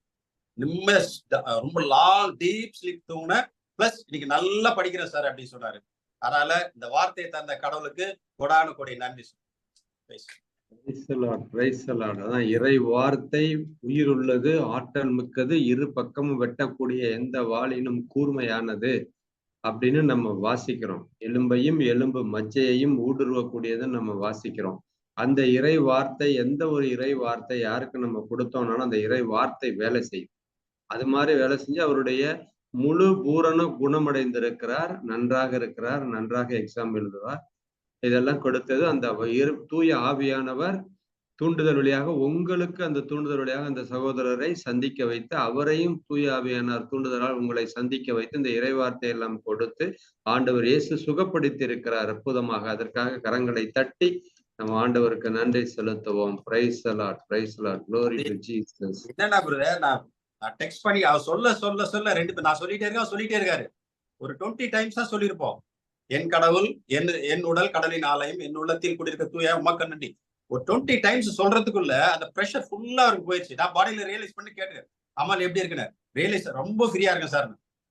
[SPEAKER 8] நிம்மதியா ரொம்ப லாங் டீப் ஸ்லீப் தூங்கினேன். பிளஸ் இன்னைக்கு நல்லா படிக்கிறேன் சார் அப்படின்னு சொன்னாரு. அதனால இந்த வார்த்தையை தந்த கடவுளுக்கு கொடானு கொடி நன்றி
[SPEAKER 2] அதான் இறை வார்த்தை உயிர் உள்ளது ஆற்றல் மிக்கது இரு பக்கமும் வெட்டக்கூடிய எந்த வாளினும் கூர்மையானது அப்படின்னு நம்ம வாசிக்கிறோம். எலும்பையும் எலும்பு மஜ்ஜையையும் ஊடுருவக்கூடியதை நம்ம வாசிக்கிறோம். அந்த இறை வார்த்தை எந்த ஒரு இறை வார்த்தை யாருக்கு நம்ம கொடுத்தோம்னாலும் அந்த இறை வார்த்தை வேலை செய்யும். அது மாதிரி வேலை செஞ்சு அவருடைய முழு பூரண குணமடைந்திருக்கிறார் நன்றாக இருக்கிறார் நன்றாக எக்ஸாம் எழுதுவார். இதெல்லாம் கொடுத்தது அந்த தூய ஆவியானவர் தூண்டுதல் வழியாக உங்களுக்கு அந்த தூண்டுதல் வழியாக அந்த சகோதரரை சந்திக்க வைத்து அவரையும் தூய ஆவியானார் தூண்டுதலால் உங்களை சந்திக்க வைத்து இந்த இறைவார்த்தை எல்லாம் கொடுத்து ஆண்டவர் இயேசு சுகப்படுத்தி இருக்கிறார் அற்புதமாக. அதற்காக கரங்களை தட்டி நம்ம ஆண்டவருக்கு நன்றி செலுத்துவோம். Praise the Lord praise the Lord glory to Jesus
[SPEAKER 8] என்னடா பிரதர் நான் நான் டெக்ஸ்ட் பண்ணி அவர் சொல்ல சொல்ல சொல்ல ரெண்டு நான் சொல்லிட்டே இருக்கேன் சொல்லிட்டே இருக்காரு. ஒரு டுவெண்ட்டி டைம்ஸ் தான் சொல்லியிருப்போம். என் கடவுள் என் என் உடல் கடலின் ஆலயம் என் உள்ளத்தில் குடியிருக்க தூய உமக்க நன்றி ஒரு டுவெண்ட்டி டைம்ஸ் சொல்றதுக்குள்ள அந்த ப்ரெஷர் ஃபுல்லா அவருக்கு போயிடுச்சு நான் பாடியில ரியலைஸ் பண்ணி கேட்டுக்கேன் அம்மாள் எப்படி இருக்குன்னு. ரியலைஸ் ரொம்ப ஃப்ரீயா இருக்கேன் சார்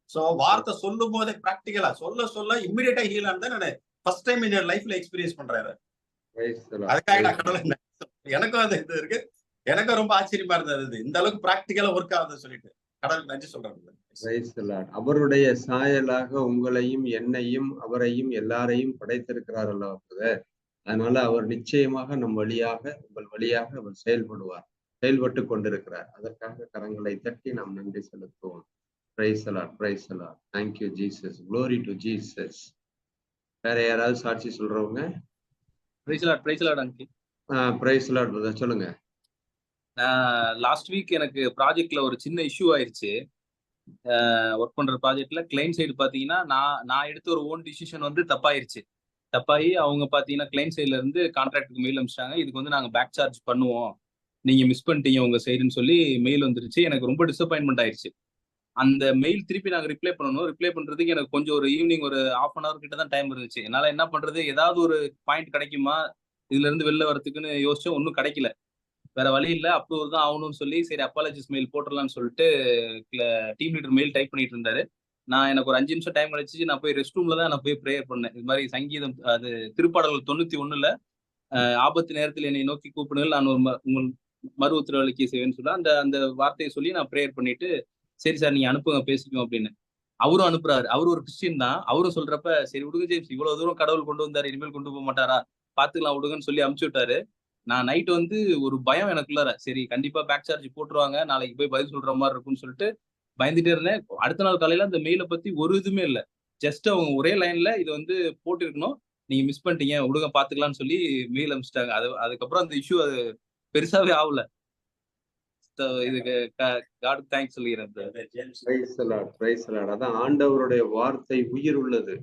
[SPEAKER 8] சோ வார்த்தை சொல்லும் போதே ப்ராக்டிக்கலா சொல்ல சொல்ல இம்மிடியட்டா ஹீல் ஆனதை நான் ஃபர்ஸ்ட் டைம் என் லைஃப்ல எக்ஸ்பீரியன்ஸ் பண்றேன் அதுக்காக நான் கடவுள் எனக்கும் அந்த இது இருக்கு. எனக்கும் ரொம்ப ஆச்சரியமா இருந்தது இந்த அளவுக்கு பிராக்டிக்கலா ஒர்க் ஆகுதுன்னு சொல்லிட்டு. கடவுள் நன்றி சொல்றேன்
[SPEAKER 2] அவருடைய சாயலாக உங்களையும் என்னையும் அவரையும் எல்லாரையும் படைத்திருக்கிறார் அல்லவா அதனால அவர் நிச்சயமாக நம் வழியாக உங்கள் வழியாக அவர் செயல்படுவார் செயல்பட்டு கொண்டிருக்கிறார். அதற்காக கரங்களை தட்டி நாம் நன்றி செலுத்துவோம். Praise the Lord praise the Lord thank you Jesus glory to Jesus வேற யாராவது சாட்சி சொல்றவங்க?
[SPEAKER 9] Praise Lord praise Lord uncle
[SPEAKER 2] praise Lord சொல்லுங்க.
[SPEAKER 9] லாஸ்ட் வீக் எனக்கு ப்ராஜெக்ட்ல ஒரு சின்ன இஷ்யூ ஆயிடுச்சு ஒர்க் பண்ற ப்ராஜெக்ட்ல கிளைண்ட் சைடு பாத்தீங்கன்னா நான் நான் எடுத்த ஒரு ஓன் டிசிஷன் வந்து தப்பாயிருச்சு. தப்பாகி அவங்க பாத்தீங்கன்னா கிளைண்ட் சைடுல இருந்து கான்ட்ராக்டுக்கு மெயில் அனுப்பிச்சிட்டாங்க. இதுக்கு வந்து நாங்க பேக் சார்ஜ் பண்ணுவோம். நீங்க மிஸ் பண்ணிட்டீங்க உங்க சைடுன்னு சொல்லி மெயில் வந்துருச்சு. எனக்கு ரொம்ப டிசப்பாயின்மெண்ட் ஆயிடுச்சு அந்த மெயில் திருப்பி நாங்க ரிப்ளை பண்ணணும். ரிப்ளை பண்றதுக்கு எனக்கு கொஞ்சம் ஒரு ஈவினிங் ஒரு ஹாஃப் அன் அவர் கிட்ட தான் டைம் இருந்துச்சு. என்னால என்ன பண்றது? ஏதாவது ஒரு பாயிண்ட் கிடைக்குமா? இதுல இருந்து வெளில வரத்துக்குன்னு யோசிச்சோம் ஒன்றும் கிடைக்கல. வேற வழி இல்லை. அப்ரூவர் தான் ஆகணும்னு சொல்லி சரி அப்பாலஜிஸ் மெயில் போட்டுடலாம்னு சொல்லிட்டு டீம் லீடர் மெயில் டைப் பண்ணிட்டு இருந்தாரு. நான் எனக்கு ஒரு அஞ்சு நிமிஷம் டைம் கிடைச்சிச்சு நான் போய் ரெஸ்ட் ரூம்ல தான் நான் போய் ப்ரேயர் பண்ணேன். இது மாதிரி சங்கீதம் அது திருப்பாடல்கள் தொண்ணூத்தி ஒண்ணுல ஆபத்து நேரத்தில் என்னை நோக்கி கூப்பிடுங்கள். நான் ஒரு ம- உங்கள் மறு உத்தரவளிக்க செய்வேன்னு சொல்ல அந்த அந்த வார்த்தையை சொல்லி நான் ப்ரேயர் பண்ணிட்டு சரி சார் நீங்க அனுப்புங்க பேசிக்குவோம் அப்படின்னு. அவரும் அனுப்புறாரு. அவரு ஒரு கிறிஸ்டின் தான். அவரும் சொல்றப்ப சரி விடுங்க ஜேம்ஸ் இவ்வளவு தூரம் கடவுள் கொண்டு வந்தாரு இனிமேல் கொண்டு போக மாட்டாரா? பாத்துக்கலாம் விடுங்கன்னு சொல்லி அமுச்சு விட்டாரு. நான் நைட் வந்து ஒரு பயம் எனக்குள்ளார. சரி கண்டிப்பா பேக் சார்ஜ் போட்டுருவாங்க. நாளைக்கு போய் பதில் சொல்ற மாதிரி இருக்கும்னு சொல்லிட்டு பயந்துட்டே இருந்தேன். அடுத்த நாள் காலையில அந்த மெயிலை பத்தி ஒரு இதுவுமே இல்ல. ஜஸ்ட் அவங்க ஒரே லைன்ல இது வந்து போட்டிருக்கணும். நீங்க மிஸ் பண்ணிட்டீங்க. விடுங்க பாத்துக்கலாம்னு சொல்லி மெயில் அனுப்பிச்சிட்டாங்க. அது அதுக்கப்புறம் அந்த இஷ்யூ அது பெருசாவே ஆகல. இதுக்கு காட் தேங்க்ஸ் சொல்லிக்கிறேன்
[SPEAKER 2] அதான் ஆண்டவருடைய வார்த்தை உயிர் உள்ளது.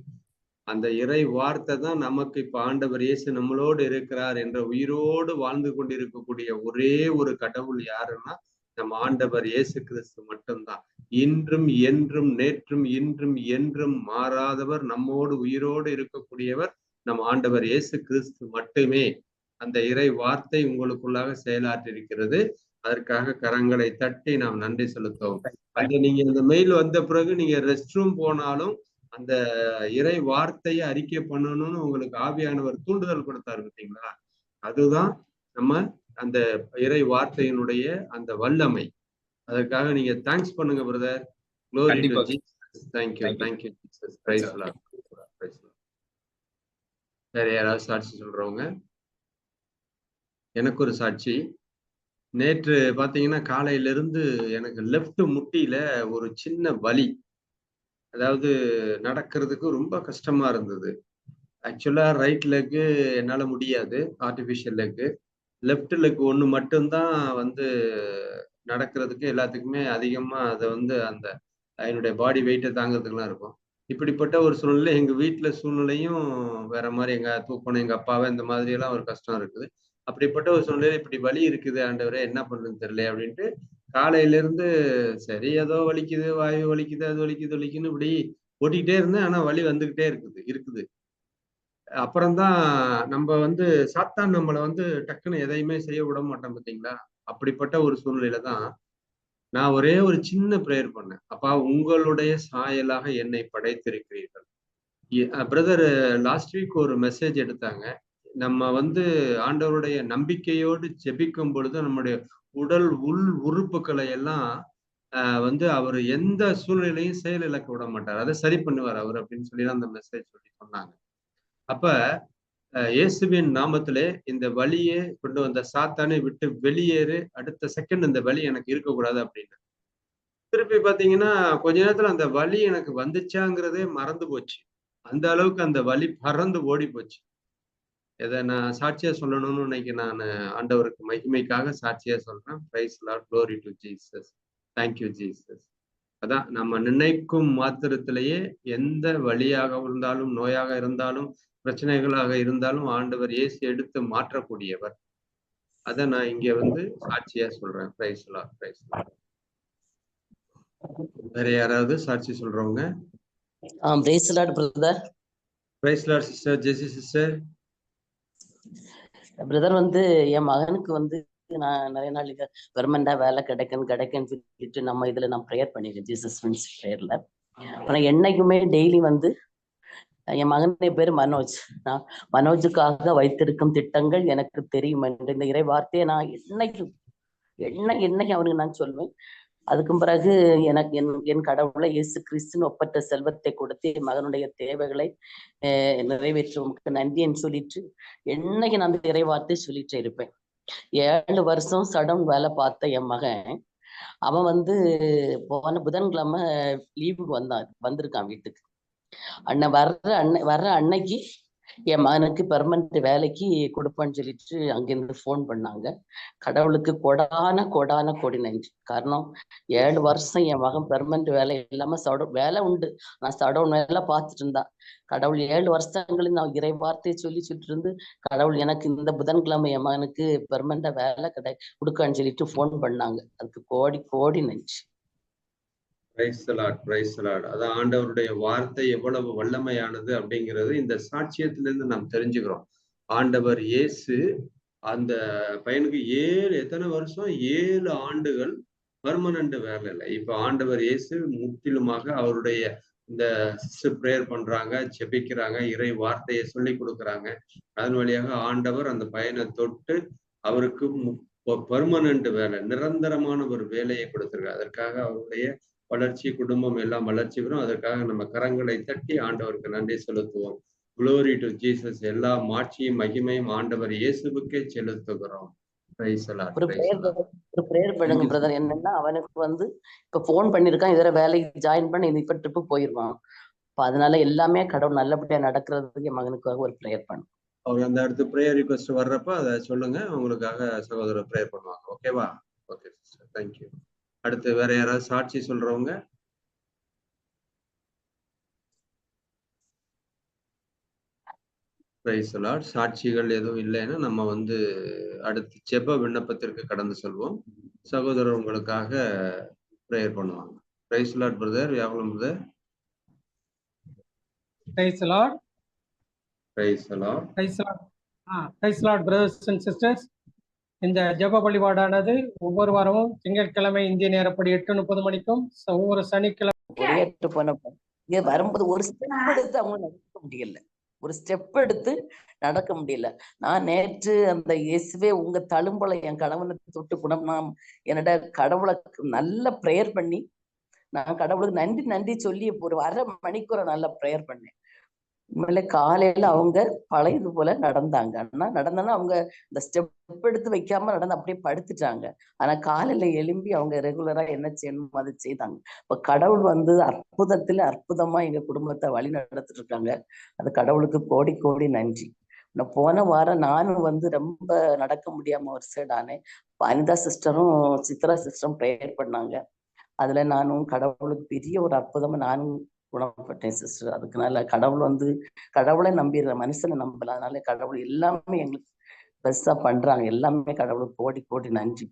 [SPEAKER 2] அந்த இறை வார்த்தை தான் நமக்கு இப்ப ஆண்டவர் இயேசு நம்மளோடு இருக்கிறார் என்ற உயிரோடு வாழ்ந்து கொண்டிருக்கக்கூடிய ஒரே ஒரு கடவுள் யாருன்னா நம்ம ஆண்டவர் இயேசு கிறிஸ்து மட்டும்தான். இன்றும் என்றும் நேற்றும் இன்றும் என்றும் மாறாதவர் நம்மோடு உயிரோடு இருக்கக்கூடியவர் நம் ஆண்டவர் இயேசு கிறிஸ்து மட்டுமே. அந்த இறை வார்த்தை உங்களுக்குள்ளாக செயலாற்றிருக்கிறது. அதற்காக கரங்களை தட்டி நாம் நன்றி செலுத்துவோம். அந்த நீங்க இந்த மெயில் வந்த பிறகு நீங்க ரெஸ்ட் ரூம் போனாலும் அந்த இறை வார்த்தையை அறிக்கை பண்ணணும்னு உங்களுக்கு ஆவியானவர் தூண்டுதல் கொடுத்தாரு பார்த்தீங்களா? அதுதான் நம்ம அந்த இறை வார்த்தையினுடைய அந்த வல்லமை. அதற்காக நீங்க தேங்க்ஸ் பண்ணுங்க brother glory to. Jesus praise Lord praise வேற யாராவது சாட்சி சொல்றவங்க? எனக்கு ஒரு சாட்சி. நேற்று பாத்தீங்கன்னா காலையில இருந்து எனக்கு லெஃப்ட் முட்டியில ஒரு சின்ன வலி. அதாவது நடக்கிறதுக்கு ரொம்ப கஷ்டமா இருந்தது. ஆக்சுவலா ரைட் லெக்கு என்னால முடியாது. ஆர்டிஃபிஷியல் லெக்கு லெஃப்ட் லெக் ஒன்று மட்டும்தான் வந்து நடக்கிறதுக்கு எல்லாத்துக்குமே அதிகமாக அதை வந்து அந்த என்னுடைய பாடி வெயிட்டை தாங்கிறதுக்குலாம் இருக்கும். இப்படிப்பட்ட ஒரு சூழ்நிலை எங்கள் வீட்டில் சூழ்நிலையும் வேற மாதிரி எங்கள் தூக்கணும் எங்கள் அப்பாவை இந்த மாதிரியெல்லாம் ஒரு கஷ்டம் இருக்குது. அப்படிப்பட்ட ஒரு சூழ்நிலை இப்படி வலி இருக்குது ஆண்டவரே என்ன பண்றதுன்னு தெரியல அப்படின்ட்டு காலையில இருந்து சரி ஏதோ வலிக்குது வாயு வலிக்குது அது வலிக்குது வலிக்குன்னு இப்படி ஓட்டிக்கிட்டே இருந்தேன். ஆனா வலி வந்துகிட்டே இருக்குது இருக்குது. அப்புறம்தான் நம்ம வந்து சாத்தான் நம்மளை வந்து டக்குன்னு எதையுமே செய்ய விட மாட்டோம் பார்த்தீங்களா? அப்படிப்பட்ட ஒரு சூழ்நிலையில தான் நான் ஒரே ஒரு சின்ன ப்ரேயர் பண்ணேன். அப்பா உங்களுடைய சாயலாக என்னை படைத்திருக்கிறீர்கள். பிரதர் லாஸ்ட் வீக் ஒரு மெசேஜ் எடுத்தாங்க. நம்ம வந்து ஆண்டவருடைய நம்பிக்கையோடு ஜெபிக்கும் பொழுது நம்முடைய உடல் உள் உறுப்புகளை எல்லாம் வந்து அவர் எந்த சூழ்நிலையும் செயல் இழக்க விட மாட்டார். அதை சரி பண்ணுவார் அவர் அப்படின்னு சொல்லி தான் அந்த மெசேஜ் சொல்லி சொன்னாங்க. அப்ப அஹ் இயேசுவின் நாமத்திலே இந்த வழியே கொண்டு வந்த சாத்தானை விட்டு வெளியேறு அடுத்த செகண்ட் இந்த வழி எனக்கு இருக்கக்கூடாது அப்படின்னு. திருப்பி பாத்தீங்கன்னா கொஞ்ச நேரத்துல அந்த வழி எனக்கு வந்துச்சாங்கிறதே மறந்து போச்சு. அந்த அளவுக்கு அந்த வழி பறந்து ஓடி போச்சு இதை நான் சாட்சியா சொல்லணும்னு இன்னைக்கு நான் ஆண்டவருக்கு மகிமைக்காக சாட்சியா சொல்றேன். Praise Lord glory to Jesus thank you Jesus அதான் நம்ம நினைக்கும் மாத்திரத்திலேயே எந்த வழியாக இருந்தாலும் நோயாக இருந்தாலும் பிரச்சனைகளாக இருந்தாலும் ஆண்டவர் இயேசு எடுத்து மாற்றக்கூடியவர். அதை நான் இங்க வந்து சாட்சியா சொல்றேன். பிரைஸ் லார்ட் பிரைஸ் வேற யாராவது சாட்சி சொல்றவங்க?
[SPEAKER 10] ஆ praise Lord brother
[SPEAKER 2] praise Lord sister Jessie sister
[SPEAKER 10] brother வந்து என் மகனுக்கு வந்து நான் நிறைய நாள் கவர்மெண்டா வேலை கிடைக்கும் கிடைக்குன்னு சொல்லிட்டு நம்ம இதுல நான் ப்ரேயர் பண்ணிருக்கேன் ஜீசஸ் ஃப்ரெண்ட்ஸ் ப்ரேயர்ல ஆனா என்னைக்குமே டெய்லி வந்து என் மகனுடைய பேர் மனோஜ். நான் மனோஜுக்காக வைத்திருக்கும் திட்டங்கள் எனக்கு தெரியும் என்று இந்த இறை வார்த்தையை நான் என்னைக்கும் என்ன என்னைக்கு அவனுக்கு நான் சொல்வேன். அதுக்கும் பிறகு எனக்கு என் என் கடவுளை இயேசு கிறிஸ்துன்னு ஒப்பற்ற செல்வத்தை கொடுத்து என் மகனுடைய தேவைகளை நிறைவேற்றுவதற்கு நன்றின்னு சொல்லிட்டு என்னைக்கு நான் அந்த இறைவார்த்தை சொல்லிட்டு இருப்பேன். ஏழு வருஷம் சடம் வேலை பார்த்த என் மகன் அவன் வந்து போன புதன்கிழமை லீவுக்கு வந்தான் வந்திருக்கான் வீட்டுக்கு. அண்ணன் வர்ற அன்னை வர்ற அன்னைக்கு என் மகனுக்கு பெர்மனன்ட் வேலைக்கு கொடுப்பேன்னு சொல்லிட்டு அங்கிருந்து ஃபோன் பண்ணாங்க. கடவுளுக்கு கொடான கொடான கொடி நன்றி. காரணம் ஏழு வருஷம் என் மகன் பெர்மனன்ட் வேலை இல்லாம சட வேலை உண்டு. நான் சடவுன் வேலை பார்த்துட்டு இருந்தான் கடவுள் ஏழு வருஷங்களில் நான் இறை வார்த்தையை சொல்லி சொல்லிட்டு இருந்து கடவுள் எனக்கு இந்த புதன்கிழமை என் மகனுக்கு பெர்மனண்டா வேலை கிடை கொடுக்கான்னு சொல்லிட்டு ஃபோன் பண்ணாங்க. அதுக்கு கோடி கோடி நன்றி
[SPEAKER 2] பிரைஸ் லார்ட் பிரைஸ் லார்ட் அதான் ஆண்டவருடைய வார்த்தை எவ்வளவு வல்லமையானது அப்படிங்கிறது இந்த சாட்சியத்திலிருந்து நாம் தெரிஞ்சுக்கிறோம். ஆண்டவர் இயேசு அந்த பையனுக்கு ஏழு எத்தனை வருஷம்? ஏழு ஆண்டுகள் பர்மனண்ட் வேலை இல்லை. இப்ப ஆண்டவர் இயேசு முற்றிலுமாக அவருடைய இந்த ப்ரேயர் பண்றாங்க ஜெபிக்கிறாங்க இறை வார்த்தையை சொல்லி கொடுக்குறாங்க. அதன் வழியாக ஆண்டவர் அந்த பையனை தொட்டு அவருக்கு பர்மனண்ட் வேலை நிரந்தரமான ஒரு வேலையை கொடுத்திருக்காரு. அதற்காக அவருடைய வளர்ச்சி குடும்பம் எல்லாம் வளர்ச்சி பெறும் அதற்காக நம்ம கரங்களை தட்டி ஆண்டவருக்கு நன்றி செலுத்துவோம். குளோரி டு ஜீசஸ் எல்லா மாட்சியும் மகிமையும் ஆண்டவர் இயேசுவுக்கே செலுத்துகிறோம்.
[SPEAKER 10] ஒரு பிரேயர் பண்ணுங்க பிரதர் என்னன்னா அவனுக்கு வந்து இப்ப ஃபோன் பண்ணிருக்கான் இதர வேலைக்கு ஜாயின் பண்ணி இப்ப ட்ரிப்பு போயிருவான். அப்ப அதனால எல்லாமே கடவுள் நல்லபடியா நடக்கிறதுக்கு என் மகனுக்காக ஒரு பிரேயர் பண்ணு
[SPEAKER 2] அவர் அந்த அடுத்து ப்ரேயர் ரிக்வஸ்ட் வர்றப்ப அதை சொல்லுங்க. உங்களுக்காக சகோதரர் ப்ரேயர் பண்ணுவாங்க. ஓகேவா ஓகே சிஸ்டர் தேங்க்யூ அடுத்து வேற யாராவது சாட்சி சொல்றவங்க? பிரைஸ் சாட்சிகள் எதுவும் இல்லைன்னா நம்ம வந்து அடுத்து ஜெப விண்ணப்பத்திற்கு கடந்து செல்வோம். சகோதரர் உங்களுக்காக ப்ரேயர் பண்ணுவாங்க. Praise Lord brother யாவலம் brother. Praise
[SPEAKER 11] Praise the Lord. ஆ Praise the Lord, brothers and sisters. இந்த ஜெப வழிபாடானது ஒவ்வொரு வாரமும் திங்கட்கிழமை இந்திய நேரப்படி எட்டு முப்பது மணிக்கும் ஒவ்வொரு சனிக்கிழமை
[SPEAKER 10] வரும்போது ஒரு ஸ்டெப் எடுத்து அவங்க நடக்க முடியல. ஒரு ஸ்டெப் எடுத்து நடக்க முடியல. நான் நேற்று அந்த இயேசுவே உங்க தழும்பலை என் கணவனை தொட்டு குணம் நான் என்னோட கடவுளை நல்ல ப்ரேயர் பண்ணி நான் கடவுளுக்கு நன்றி நன்றி சொல்லி ஒரு அரை மணிக்கு நல்லா நல்ல ப்ரேயர் பண்ணேன். உண்மையில காலையில அவங்க பழையது போல நடந்தாங்க. ஆனா நடந்தனா அவங்க இந்த ஸ்டெப் எடுத்து வைக்காம நடந்து அப்படியே படுத்துட்டாங்க. ஆனா காலையில எழும்பி அவங்க ரெகுலரா என்ன செய்யணுமோ அதை செய்தாங்க. இப்ப கடவுள் வந்து அற்புதத்துல அற்புதமா எங்க குடும்பத்தை வழி நடத்திட்டு இருக்காங்க. அது கடவுளுக்கு கோடி கோடி நன்றி. நான் போன வாரம் நானும் வந்து ரொம்ப நடக்க முடியாம ஒரு சைடு ஆனேன். அனிதா சிஸ்டரும் சித்ரா சிஸ்டரும் ப்ரேயர் பண்ணாங்க. அதுல நானும் கடவுளுக்கு பெரிய ஒரு அற்புதமா நானும் குணப்பட்டேன் சிஸ்டர் அதுக்குனால கடவுள் வந்து கடவுளை நம்பிடுற மனுஷனை நம்பல. அதனால கடவுள் எல்லாமே எங்களுக்கு பெருசா பண்றாங்க. எல்லாமே கடவுளுக்கு கோடி கோடி நன்றி